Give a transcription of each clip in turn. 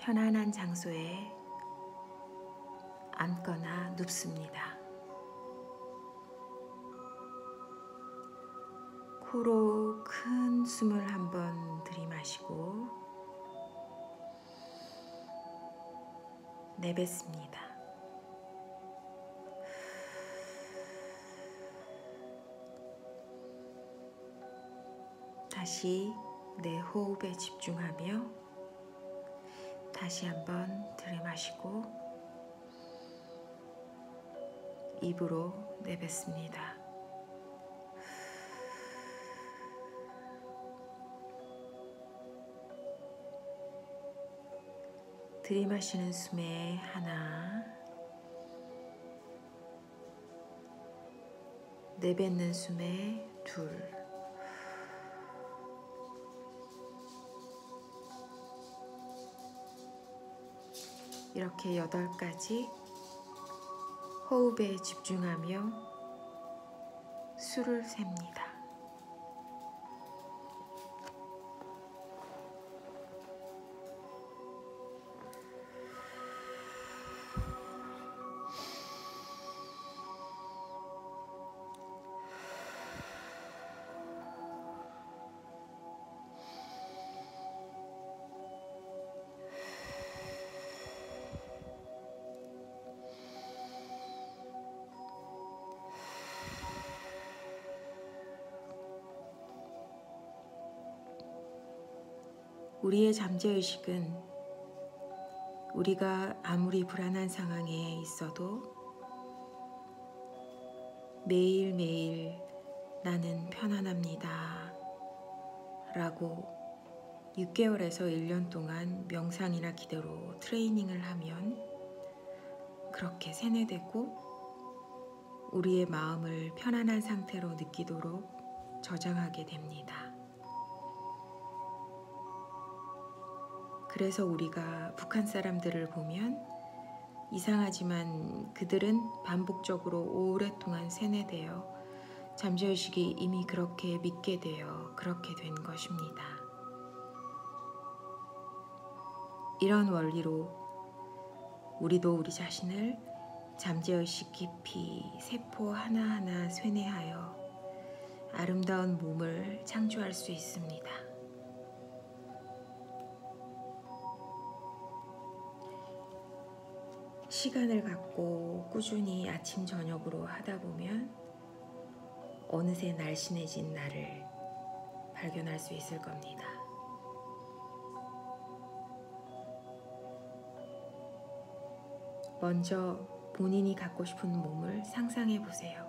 편안한 장소에 앉거나 눕습니다. 코로 큰 숨을 한 번 들이마시고 내뱉습니다. 다시 내 호흡에 집중하며 다시 한번 들이마시고 입으로 내뱉습니다. 들이마시는 숨에 하나, 내뱉는 숨에 둘, 이렇게 여덟 가지 호흡에 집중하며 술을 셉니다. 우리의 잠재의식은 우리가 아무리 불안한 상황에 있어도 매일매일 나는 편안합니다. 라고 6개월에서 1년 동안 명상이나 기도로 트레이닝을 하면 그렇게 세뇌되고 우리의 마음을 편안한 상태로 느끼도록 저장하게 됩니다. 그래서 우리가 북한 사람들을 보면 이상하지만 그들은 반복적으로 오랫동안 세뇌되어 잠재의식이 이미 그렇게 믿게 되어 그렇게 된 것입니다. 이런 원리로 우리도 우리 자신을 잠재의식 깊이 세포 하나하나 쇠뇌하여 아름다운 몸을 창조할 수 있습니다. 시간을 갖고 꾸준히 아침 저녁으로 하다 보면 어느새 날씬해진 나를 발견할 수 있을 겁니다. 먼저 본인이 갖고 싶은 몸을 상상해 보세요.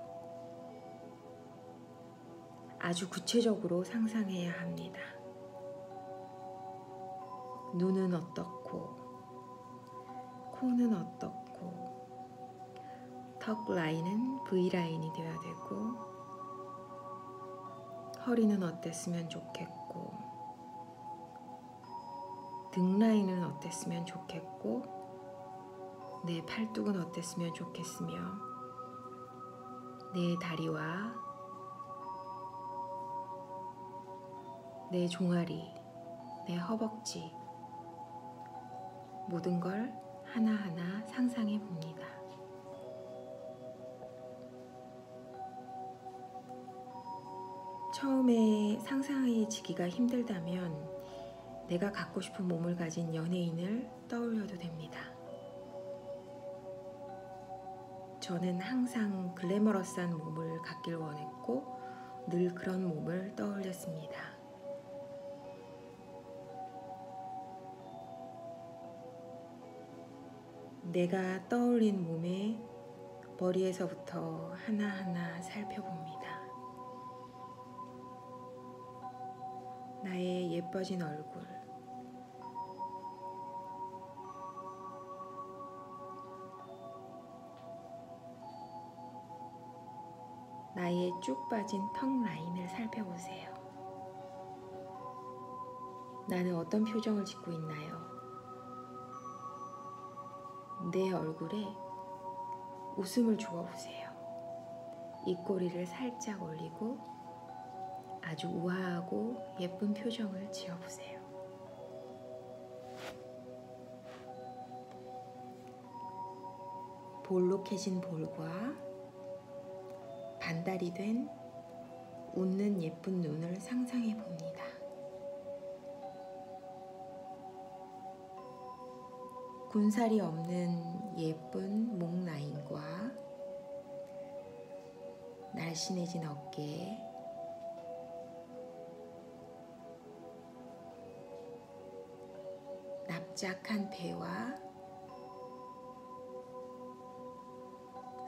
아주 구체적으로 상상해야 합니다. 눈은 어떻고, 코는 어떻고 턱 라인은 V 라인이 되어야 되고 허리는 어땠으면 좋겠고 등 라인은 어땠으면 좋겠고 내 팔뚝은 어땠으면 좋겠으며 내 다리와 내 종아리, 내 허벅지 모든 걸 하나하나 상상해 봅니다. 처음에 상상해지기가 힘들다면 내가 갖고 싶은 몸을 가진 연예인을 떠올려도 됩니다. 저는 항상 글래머러스한 몸을 갖길 원했고 늘 그런 몸을 떠올렸습니다. 내가 떠올린 몸의 머리에서부터 하나하나 살펴봅니다. 나의 예뻐진 얼굴, 나의 쭉 빠진 턱 라인을 살펴보세요. 나는 어떤 표정을 짓고 있나요? 내 얼굴에 웃음을 주어보세요. 입꼬리를 살짝 올리고 아주 우아하고 예쁜 표정을 지어보세요. 볼록해진 볼과 반달이 된 웃는 예쁜 눈을 상상해 봅니다. 군살이 없는 예쁜 목 라인과 날씬해진 어깨에 납작한 배와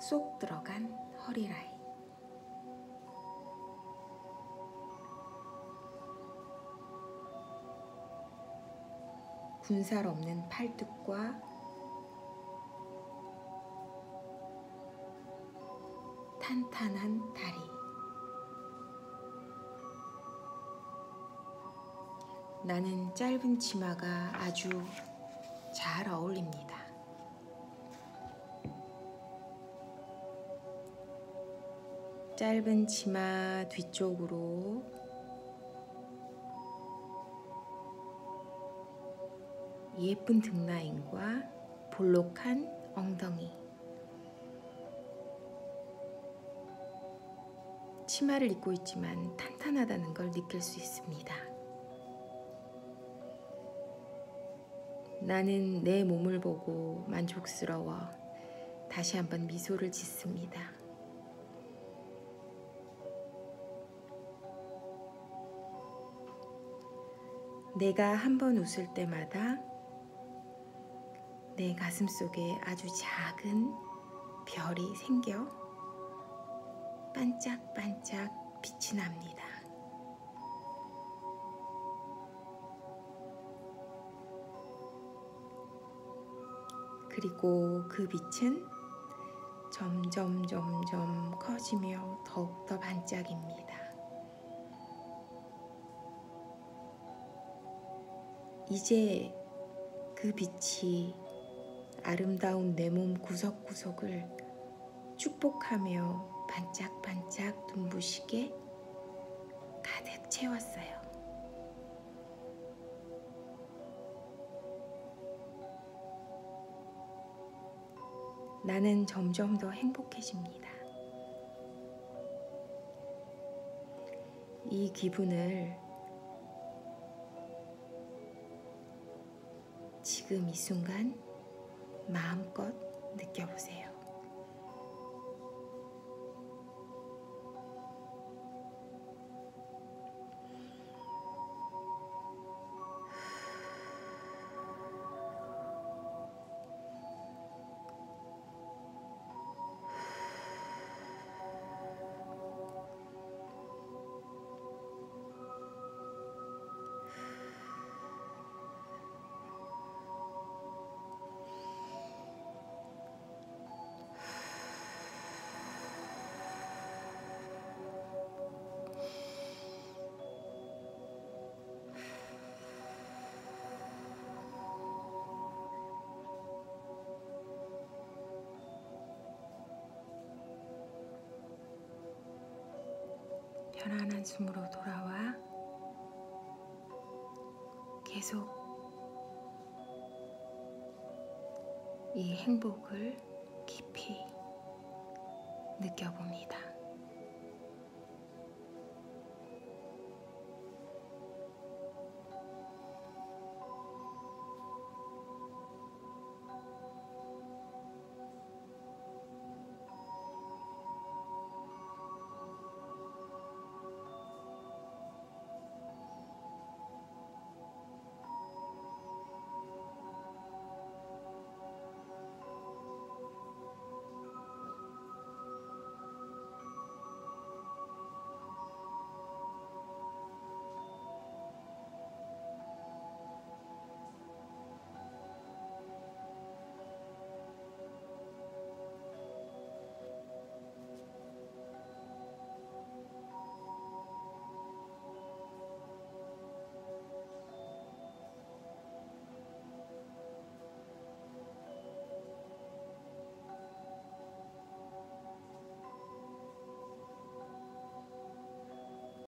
쏙 들어간 허리 라인. 군살 없는 팔뚝과 탄탄한 다리. 나는 짧은 치마가 아주 잘 어울립니다. 짧은 치마 뒤쪽으로 예쁜 등 라인과 볼록한 엉덩이. 치마를 입고 있지만 탄탄하다는 걸 느낄 수 있습니다. 나는 내 몸을 보고 만족스러워 다시 한번 미소를 짓습니다. 내가 한 번 웃을 때마다 내 가슴 속에 아주 작은 별이 생겨 반짝반짝 빛이 납니다. 그리고 그 빛은 점점 점점 커지며 더욱더 반짝입니다. 이제 그 빛이 아름다운 내 몸 구석구석을 축복하며 반짝반짝 눈부시게 가득 채웠어요. 나는 점점 더 행복해집니다. 이 기분을 지금 이 순간 마음껏 느껴보세요. 편안한 숨으로 돌아와 계속 이 행복을 깊이 느껴봅니다.